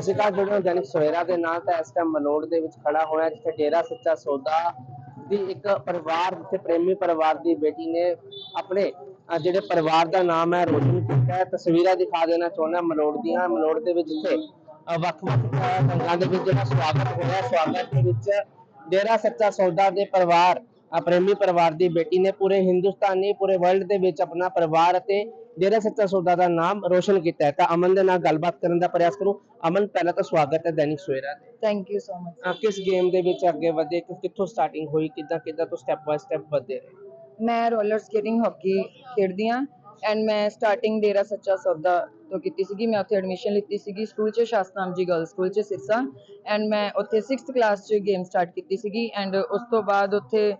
ਸਤਿ ਸ਼੍ਰੀ ਅਕਾਲ ਜੁੜਿਓ ਦੈਨਿਕ ਸਵੇਰਾ ਦੇ ਨਾਲ ਤਾਂ ਇਸ ਟਾਈਮ ਮਲੋੜ ਦੇ ਵਿੱਚ ਖੜਾ ਹੋਇਆ ਜਿੱਥੇ ਡੇਰਾ ਸੱਚਾ ਸੌਦਾ ਦੀ ਇੱਕ ਪਰਿਵਾਰ, ਜਿੱਥੇ ਪ੍ਰੇਮੀ ਪਰਿਵਾਰ ਦੀ ਬੇਟੀ ਨੇ ਆਪਣੇ ਜਿਹੜੇ ਪਰਿਵਾਰ ਦਾ ਨਾਮ ਹੈ, ਰੋਸ਼ਨ ਕੀਤਾ ਹੈ। ਤਸਵੀਰਾਂ ਦਿਖਾ ਦੇਣਾ ਚਾਹੁੰਦਾ ਮਲੋੜ ਦੀਆਂ। ਮਲੋੜ ਦੇ ਵਿੱਚ ਜਿੱਥੇ ਵੱਖ-ਵੱਖ ਢੰਗਾਂ ਦੇ ਵਿੱਚ ਜਿਹੜਾ ਸਵਾਗਤ ਹੋਇਆ ਸਵਾਗਤ ਦੇ ਵਿੱਚ ਡੇਰਾ ਸੱਚਾ ਸੌਦਾ ਦੇ ਪਰਿਵਾਰ ਪ੍ਰੇਮੀ ਪਰਿਵਾਰ ਦੀ ਬੇਟੀ ਨੇ ਪੂਰੇ ਹਿੰਦੁਸਤਾਨੀ, ਪੂਰੇ ਵਰਲਡ ਦੇ ਵਿੱਚ ਆਪਣਾ ਪਰਿਵਾਰ ਅਤੇ ਡੇਰਾ ਸੱਚਾ ਸੌਦਾ ਦਾ ਨਾਮ ਰੋਸ਼ਨ ਕੀਤਾ ਹੈ ਤਾਂ ਅਮਨ ਦੇ ਨਾਲ ਗੱਲਬਾਤ ਕਰਨ ਦਾ ਪ੍ਰਯਾਸ ਕਰੂੰ। ਅਮਨ ਪਹਿਲਾਂ ਤਾਂ ਸਵਾਗਤ ਹੈ ਦੈਨਿਕ ਸਵੇਰਾ ਤੇ। ਥੈਂਕ ਯੂ ਸੋ ਮਚ ਅਹ ਕਿਸ ਗੇਮ ਦੇ ਵਿੱਚ ਅੱਗੇ ਵਧੇ ਕਿੱਥੋਂ ਸਟਾਰਟਿੰਗ ਹੋਈ ਕਿੱਦਾਂ ਕਿੱਦਾਂ ਤੋਂ ਸਟੈਪ ਬਾय ਸਟੈਪ ਵਧੇ ਰਹੇ? ਮੈਂ ਰੋਲਰ ਸਕੇਟਿੰਗ ਹਾਕੀ ਖੇਡਦੀ ਹਾਂ ਐਂਡ ਮੈਂ ਸਟਾਰਟਿੰਗ ਡੇਰਾ ਸੱਚਾ ਸੌਦਾ ਤੋਂ ਕੀਤੀ ਸੀਗੀ। ਮੈਂ ਉੱਥੇ ਐਡਮਿਸ਼ਨ ਲਿੱਤੀ ਸੀਗੀ ਸਕੂਲ 'ਚ ਸ਼ਾਸਤਨਾਮ ਜੀ ਗਰਲ ਸਕੂਲ 'ਚ ਸਿਰਸਾ ਐਂਡ ਮੈਂ ਉੱਥੇ 6th ਕਲਾਸ 'ਚ ਗੇਮ ਸਟਾਰਟ ਕੀਤੀ ਸੀਗੀ ਐਂਡ ਉਸ ਤੋਂ ਬਾਅਦ ਉੱਥੇ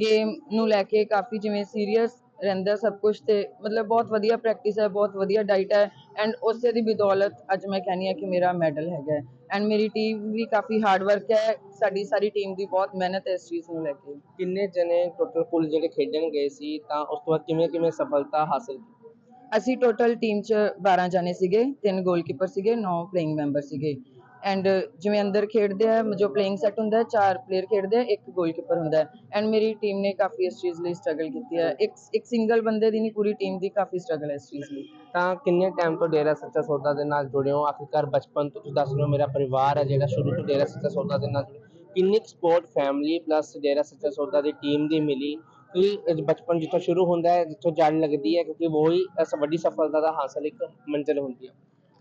ਗੇਮ ਨੂੰ ਲੈ ਕੇ ਕਾਫੀ ਜਿਵੇਂ ਸੀਰੀਅਸ ਰਹਿੰਦਾ ਸਭ ਕੁਝ ਤੇ ਮਤਲਬ ਬਹੁਤ ਵਧੀਆ ਪ੍ਰੈਕਟਿਸ ਹੈ ਬਹੁਤ ਵਧੀਆ ਡਾਈਟ ਹੈ ਐਂਡ ਉਸੇ ਦੀ ਬਦੌਲਤ ਅੱਜ ਮੈਂ ਕਹਿੰਦੀ ਹਾਂ ਕਿ ਮੇਰਾ ਮੈਡਲ ਹੈਗਾ ਐਂਡ ਮੇਰੀ ਟੀਮ ਵੀ ਕਾਫੀ ਹਾਰਡ ਵਰਕ ਹੈ ਸਾਡੀ ਸਾਰੀ ਟੀਮ ਦੀ ਬਹੁਤ ਮਿਹਨਤ ਹੈ ਇਸ ਚੀਜ਼ ਨੂੰ ਲੈ ਕੇ। ਕਿੰਨੇ ਜਣੇ ਟੋਟਲ ਕੁੱਲ ਜਿਹੜੇ ਖੇਡਣ ਗਏ ਸੀ ਤਾਂ ਉਸ ਤੋਂ ਬਾਅਦ ਕਿਵੇਂ ਕਿਵੇਂ ਸਫਲਤਾ ਹਾਸਲ ਕੀਤੀ? ਅਸੀਂ ਟੋਟਲ ਟੀਮ ਚ 12 ਜਾਣੇ ਸੀਗੇ ਤਿੰਨ ਗੋਲਕੀਪਰ ਸੀਗੇ 9 ਪਲੇਇੰਗ ਮੈਂਬਰ ਸੀਗੇ। ਐਂਡ ਜਿਵੇਂ ਅੰਦਰ ਖੇਡਦੇ ਆ, ਜੋ ਪਲੇਇੰਗ ਸੈੱਟ ਹੁੰਦਾ ਹੈ ਚਾਰ ਪਲੇਅਰ ਖੇਡਦੇ ਆ, ਇੱਕ ਗੋਲਕੀਪਰ ਹੁੰਦਾ ਹੈ। ਐਂਡ ਮੇਰੀ ਟੀਮ ਨੇ ਕਾਫੀ ਇਸ ਚੀਜ਼ ਲਈ ਸਟਰਗਲ ਕੀਤੀ ਹੈ। ਇੱਕ ਇੱਕ ਸਿੰਗਲ ਬੰਦੇ ਦੀ ਨਹੀਂ, ਪੂਰੀ ਟੀਮ ਦੀ ਕਾਫੀ ਸਟਰਗਲ ਹੈ ਇਸ ਚੀਜ਼ ਲਈ। ਤਾਂ ਕਿੰਨੇ ਟਾਈਮ ਤੋਂ ਡੇਰਾ ਸੱਚਾ ਸੌਦਾ ਦੇ ਨਾਲ ਜੁੜੇ ਹੋ? ਆਖਿਰਕਾਰ ਬਚਪਨ ਤੋਂ ਤੁਸੀਂ ਦੱਸ ਰਹੇ ਹੋ, ਮੇਰਾ ਪਰਿਵਾਰ ਹੈ ਜਿਹੜਾ ਸ਼ੁਰੂ ਤੋਂ ਡੇਰਾ ਸੱਚਾ ਸੌਦਾ ਦੇ ਨਾਲ ਜੁੜਿਆ। ਕਿੰਨੀ support family plus Dera Sacha Sauda ਦੀ ਟੀਮ ਦੀ ਮਿਲੀ? ਕਿ ਬਚਪਨ ਜਿੱਥੋਂ ਸ਼ੁਰੂ ਹੁੰਦਾ ਹੈ, ਜਿੱਥੋਂ ਜੜ ਲੱਗਦੀ ਹੈ? ਕਿਉਂਕਿ ਉਹ ਹੀ ਵੱਡੀ ਸਫਲਤਾ ਦਾ ਹਾਸਲ ਇੱਕ ਮੰਜ਼ਿਲ ਹੁੰਦੀ ਹੈ।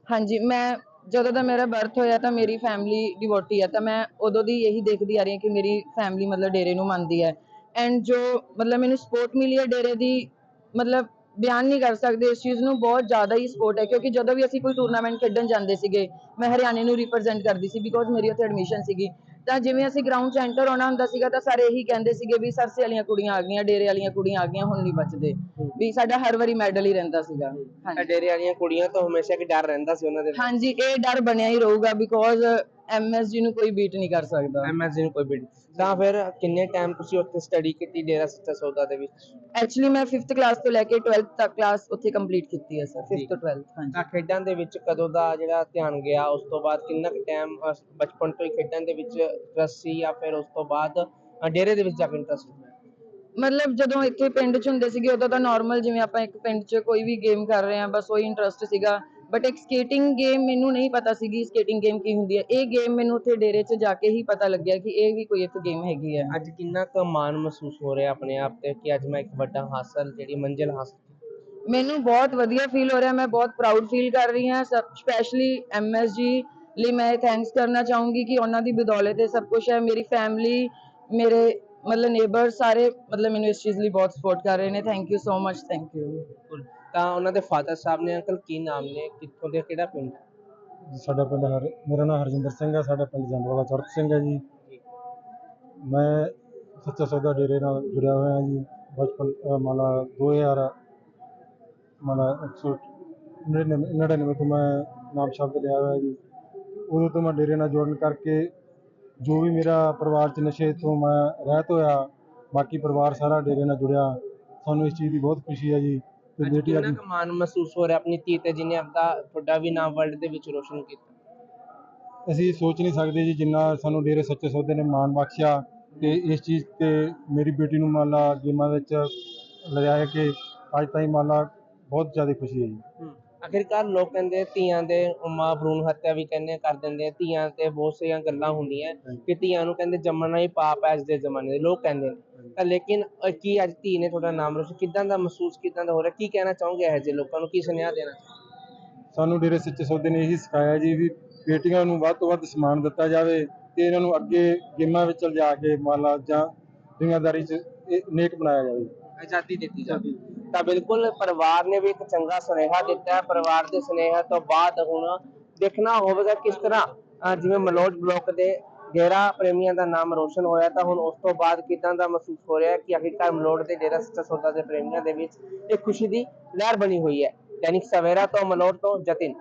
ਹਾਂਜੀ, ਮੈਂ ਜਦੋਂ ਦਾ ਮੇਰਾ ਬਰਥ ਹੋਇਆ ਤਾਂ ਮੇਰੀ ਫੈਮਿਲੀ ਡਿਵੋਟੀ ਹੈ ਤਾਂ ਮੈਂ ਉਦੋਂ ਦੀ ਇਹੀ ਦੇਖਦੀ ਆ ਰਹੀ ਹਾਂ ਕਿ ਮੇਰੀ ਫੈਮਿਲੀ ਮਤਲਬ ਡੇਰੇ ਨੂੰ ਮੰਨਦੀ ਹੈ। ਐਂਡ ਜੋ ਮਤਲਬ ਮੈਨੂੰ ਸਪੋਰਟ ਮਿਲੀ ਹੈ ਡੇਰੇ ਦੀ, ਮਤਲਬ ਬਿਆਨ ਨਹੀਂ ਕਰ ਸਕਦੇ, ਇਸ ਚੀਜ਼ ਨੂੰ ਬਹੁਤ ਜ਼ਿਆਦਾ ਹੀ ਸਪੋਰਟ ਹੈ, ਕਿਉਂਕਿ ਜਦੋਂ ਵੀ ਅਸੀਂ ਕੋਈ ਟੂਰਨਾਮੈਂਟ ਖੇਡਣ ਜਾਂਦੇ ਸੀਗੇ, ਮੈਂ ਹਰਿਆਣੇ ਨੂੰ ਰਿਪਰੈਜ਼ੈਂਟ ਕਰਦੀ ਸੀ ਬਿਕੋਜ਼ ਮੇਰੀ ਉੱਥੇ ਐਡਮਿਸ਼ਨ ਸੀਗੀ। ਤਾਂ ਜਿਵੇਂ ਅਸੀਂ ਗਰਾਊਂਡ 'ਚ ਐਂਟਰ ਹੋਣਾ ਹੁੰਦਾ ਸੀਗਾ ਤਾਂ ਸਾਰੇ ਇਹੀ ਕਹਿੰਦੇ ਸੀਗੇ ਵੀ ਸਰਸੇ ਵਾਲੀਆਂ ਕੁੜੀਆਂ ਆ ਗਈਆਂ ਡੇਰੇ ਵਾਲੀਆਂ ਕੁੜੀਆਂ ਆ ਗਈਆਂ ਹੁਣ ਨਹੀਂ ਬਚਦੇ। ਵੀ ਸਾਡਾ ਹਰ ਵਾਰੀ ਮੈਡਲ ਹੀ ਰਹਿੰਦਾ ਸੀਗਾ। ਹਾਂਜੀ। ਡੇਰੇ ਵਾਲੀਆਂ ਕੁੜੀਆਂ ਤੋਂ ਹਮੇਸ਼ਾ ਇੱਕ ਡਰ ਰਹਿੰਦਾ ਸੀ ਉਹਨਾਂ ਦੇ ਹਾਂਜੀ ਇਹ ਡਰ ਬਣਿਆ ਹੀ ਰਹੂਗਾ ਬਿਕੋਜ਼ ਐਮਐਸਜੀ ਨੂੰ ਕੋਈ ਬੀਟ ਨਹੀਂ ਕਰ ਸਕਦਾ। ਐਮਐਸਜੀ ਨੂੰ ਕੋਈ ਬਿਡ ਤਾਂ ਫਿਰ ਕਿੰਨੇ ਟਾਈਮ ਤੁਸੀਂ ਉੱਥੇ ਸਟੱਡੀ ਕੀਤੀ ਡੇਰਾ ਸੱਚਾ ਸੌਦਾ ਦੇ ਵਿੱਚ? ਐਕਚੁਅਲੀ ਮੈਂ 5th ਕਲਾਸ ਤੋਂ ਲੈ ਕੇ 12th ਤੱਕ ਕਲਾਸ ਉੱਥੇ ਕੰਪਲੀਟ ਕੀਤੀ ਹੈ ਸਰ 5th ਤੋਂ 12th ਹਾਂਜੀ। ਤਾਂ ਖੇਡਾਂ ਦੇ ਵਿੱਚ ਕਦੋਂ ਦਾ ਜਿਹੜਾ ਧਿਆਨ ਗਿਆ? ਉਸ ਤੋਂ ਬਾਅਦ ਕਿੰਨਾ ਕੁ ਟਾਈਮ ਬਚਪਨ ਤੋਂ ਹੀ ਖੇਡਾਂ ਦੇ ਵਿੱਚ ਇੰਟਰਸਟ ਸੀ ਜਾਂ ਫਿਰ ਉਸ ਤੋਂ ਬਾਅਦ ਡੇਰੇ ਦੇ ਵਿੱਚ ਜਾ ਕੇ ਇੰਟਰਸਟ ਮਤਲਬ ਜਦੋਂ ਇੱਥੇ ਪਿੰਡ 'ਚ ਹੁੰਦੇ ਸੀਗੇ ਉਦੋਂ ਤਾਂ ਨਾਰਮਲ ਜਿਵੇਂ ਆਪਾਂ ਇੱਕ ਪਿੰਡ 'ਚ ਕੋਈ ਵੀ ਗੇਮ ਕਰ ਰਹੇ ਹਾਂ ਬਸ ਉਹੀ ਇੰਟਰਸਟ ਸੀਗਾ। ਬਟ ਇੱਕ ਸਕੇਟਿੰਗ ਗੇਮ ਮੈਨੂੰ ਨਹੀਂ ਪਤਾ ਸੀਗੀ ਸਕੇਟਿੰਗ ਗੇਮ ਕੀ ਹੁੰਦੀ ਹੈ ਇਹ ਗੇਮ ਮੈਨੂੰ ਉੱਥੇ ਡੇਰੇ 'ਚ ਜਾ ਕੇ ਹੀ ਪਤਾ ਲੱਗਿਆ ਕਿ ਇਹ ਵੀ ਕੋਈ ਇੱਕ ਗੇਮ ਹੈਗੀ ਹੈ ਅੱਜ ਕਿੰਨਾ ਕੁ ਮਾਣ ਮਹਿਸੂਸ ਹੋ ਰਿਹਾ ਆਪਣੇ ਆਪ ਤੇ ਕਿ ਅੱਜ ਮੈਂ ਇੱਕ ਵੱਡਾ ਹਾਸਲ ਜਿਹੜੀ ਮੰਜ਼ਿਲ ਹਾਸਲ ਕੀਤੀ ਮੈਨੂੰ ਬਹੁਤ ਵਧੀਆ ਫੀਲ ਹੋ ਰਿਹਾ ਮੈਂ ਬਹੁਤ ਪ੍ਰਾਊਡ ਫੀਲ ਕਰ ਰਹੀ ਹਾਂ ਸਪੈਸ਼ਲੀ ਐਮਐਸਜੀ ਲਈ ਮੈਂ ਥੈਂਕਸ ਕਰਨਾ ਚਾਹੂੰਗੀ ਕਿ ਉਹਨਾਂ ਦੀ ਬਦੌਲਤ ਇਹ ਸਭ ਕੁਝ ਹੈ ਮੇਰੀ ਫੈਮਿਲੀ ਮੇਰੇ ਮਤਲਬ ਨੇਬਰ ਸਾਰੇ ਮਤਲਬ ਮੈਨੂੰ ਇਸ ਚੀਜ਼ ਲਈ ਬਹੁਤ ਸਪੋਰਟ ਕਰ ਰਹੇ ਨੇ thank you so much thank you ਬਿਲਕੁਲ। ਤਾਂ ਉਹਨਾਂ ਦੇ ਫਾਦਰ ਸਾਹਿਬ ਨੇ ਅੰਕਲ ਕੀ ਨਾਮ ਨੇ ਕਿੱਥੋਂ ਦੇ ਕਿਹੜਾ ਪਿੰਡ ਸਾਡਾ ਪਿੰਡ ਹਰ ਮੇਰਾ ਨਾਮ ਹਰਜਿੰਦਰ ਸਿੰਘ ਹੈ ਸਾਡਾ ਪਿੰਡ ਜੰਡਵਾਲਾ ਚੜਕ ਸਿੰਘ ਹੈ ਜੀ। ਮੈਂ ਸੱਚਾ ਸੌਦਾ ਡੇਰੇ ਨਾਲ ਜੁੜਿਆ ਹੋਇਆ ਜੀ ਬਚਪਨ ਅਹ ਮੰਨ ਲਾ 2000 ਮੰਨ ਲਾ 99 99 ਤੋਂ ਮੈਂ ਨਾਮ ਸ਼ਬਦ ਲਿਆ ਹੋਇਆ ਜੀ। ਉਦੋਂ ਤੋਂ ਮੈਂ ਡੇਰੇ ਨਾਲ ਜੁੜਨ ਕਰਕੇ ਜੋ ਵੀ ਮੇਰਾ ਪਰਿਵਾਰ ਚ ਨਸ਼ੇ ਤੋਂ ਮੈਂ ਰਹਿਤ ਹੋਇਆ ਬਾਕੀ ਪਰਿਵਾਰ ਸਾਰਾ ਡੇਰੇ ਨਾਲ ਜੁੜਿਆ ਸਾਨੂੰ ਇਸ ਚੀਜ਼ ਦੀ ਬਹੁਤ ਖੁਸ਼ੀ ਹੈ ਜੀ। ਤੇ ਅੱਜ ਬੇਟੀ ਕਿੰਨਾ ਅੱਜ ਕੁ ਮਾਣ ਮਹਿਸੂਸ ਹੋ ਰਿਹਾ ਆਪਣੀ ਧੀ ਤੇ ਜਿਹਨੇ ਆਪਦਾ ਤੁਹਾਡਾ ਵੀ ਨਾਮ ਵਰਲਡ ਦੇ ਵਿੱਚ ਰੋਸ਼ਨ ਕੀਤਾ? ਅਸੀਂ ਸੋਚ ਨਹੀਂ ਸਕਦੇ ਜੀ ਜਿੰਨਾ ਸਾਨੂੰ ਡੇਰੇ ਸੱਚੇ ਸੌਦੇ ਨੇ ਮਾਣ ਬਖਸ਼ਿਆ ਤੇ ਇਸ ਚੀਜ਼ ਤੇ ਮੇਰੀ ਬੇਟੀ ਨੂੰ ਮੰਨ ਲਾ ਗੇਮਾਂ ਵਿੱਚ ਲਿਜਾਇਆ ਕਿ ਅੱਜ ਤਾਈਂ ਮੰਨ ਲਾ ਬਹੁਤ ਜ਼ਿਆਦਾ ਖੁਸ਼ੀ ਹੈ। ਜੀ ਆਖਿਰਕਾਰ ਲੋਕ ਕਹਿੰਦੇ ਆ, ਧੀਆਂ ਦੇ ਮਾਂ ਭਰੂਣ ਹੱਤਿਆ ਵੀ ਕਹਿੰਦੇ ਆ, ਕਰ ਦਿੰਦੇ ਆ। ਧੀਆਂ ਤੇ ਬਹੁਤ ਸਾਰੀਆਂ ਗੱਲਾਂ ਹੁੰਦੀਆਂ ਕਿ ਧੀਆਂ ਨੂੰ ਕਹਿੰਦੇ ਜੰਮਣਾ ਹੀ ਪਾਪ ਹੈ ਅੱਜ ਦੇ ਜ਼ਮਾਨੇ ਦੇ ਲੋਕ ਕਹਿੰਦੇ ਨੇ। ਤਾਂ ਲੇਕਿਨ ਕੀ ਅੱਜ ਧੀ ਨੇ ਤੁਹਾਡਾ ਨਾਮ ਰੋਸ਼ਨ ਕਿਦਾਂ ਦਾ ਮਹਿਸੂਸ ਕਿਦਾਂ ਦਾ ਹੋ ਰਿਹਾ? ਕੀ ਕਹਿਣਾ ਚਾਹੋਗੇ ਇਹੋ ਜਿਹੇ ਲੋਕਾਂ ਨੂੰ? ਕੀ ਸੁਨੇਹਾ ਦੇਣਾ ਚਾਹੋਗੇ? ਸਾਨੂੰ ਡੇਰੇ ਸੱਚੇ ਸੌਦੇ ਨੇ ਇਹੀ ਸਿਖਾਇਆ ਜੀ ਵੀ ਬੇਟੀਆਂ ਨੂੰ ਵੱਧ ਤੋਂ ਵੱਧ ਸਨਮਾਨ ਦਿੱਤਾ ਜਾਵੇ ਤੇ ਇਹਨਾਂ ਨੂੰ ਅੱਗੇ ਗੇਮਾਂ ਵਿੱਚ ਲਿਜਾ ਕੇ ਮੰਨ ਲਾ ਜਾਂ ਦੁਨੀਆਦਾਰੀ 'ਚ ਇਹ ਨੇਕ ਬਣਾਇਆ ਜਾਵੇ। ਆਜ਼ਾਦੀ ਦਿੱਤੀ ਜਾਵੇ। ਤਾਂ ਬਿਲਕੁਲ ਪਰਿਵਾਰ ਨੇ ਵੀ ਇੱਕ ਚੰਗਾ ਸੁਨੇਹਾ ਦਿੱਤਾ। ਹੈ ਪਰਿਵਾਰ ਦੇ ਸੁਨੇਹਾ ਤੋਂ ਬਾਅਦ ਹੁਣ ਦੇਖਣਾ ਹੋਵੇਗਾ ਕਿਸ ਤਰ੍ਹਾਂ ਅਹ ਜਿਵੇਂ ਮਲੋਜ ਬਲੋਕ ਦੇ 11 ਪ੍ਰੇਮੀਆਂ ਦਾ ਨਾਮ ਰੋਸ਼ਨ ਹੋਇਆ ਤਾਂ ਹੁਣ ਉਸ ਤੋਂ ਬਾਅਦ ਕਿਦਾਂ ਦਾ ਮਹਿਸੂਸ ਹੋ ਰਿਹਾ ਕਿ ਆਖਿਰਕਾਰ ਮਲੋਟ ਦੇ ਡੇਰਾ ਸੱਚਾ ਸੌਦਾ ਦੇ ਪ੍ਰੇਮੀਆਂ ਦੇ ਵਿੱਚ ਇੱਕ ਖੁਸ਼ੀ ਦੀ ਲਹਿਰ ਬਣੀ ਹੋਈ ਹੈ। ਦੈਨਿਕ ਸਵੇਰਾ ਤੋਂ ਮਲੋਟ ਤੋਂ ਜਤਿਨ।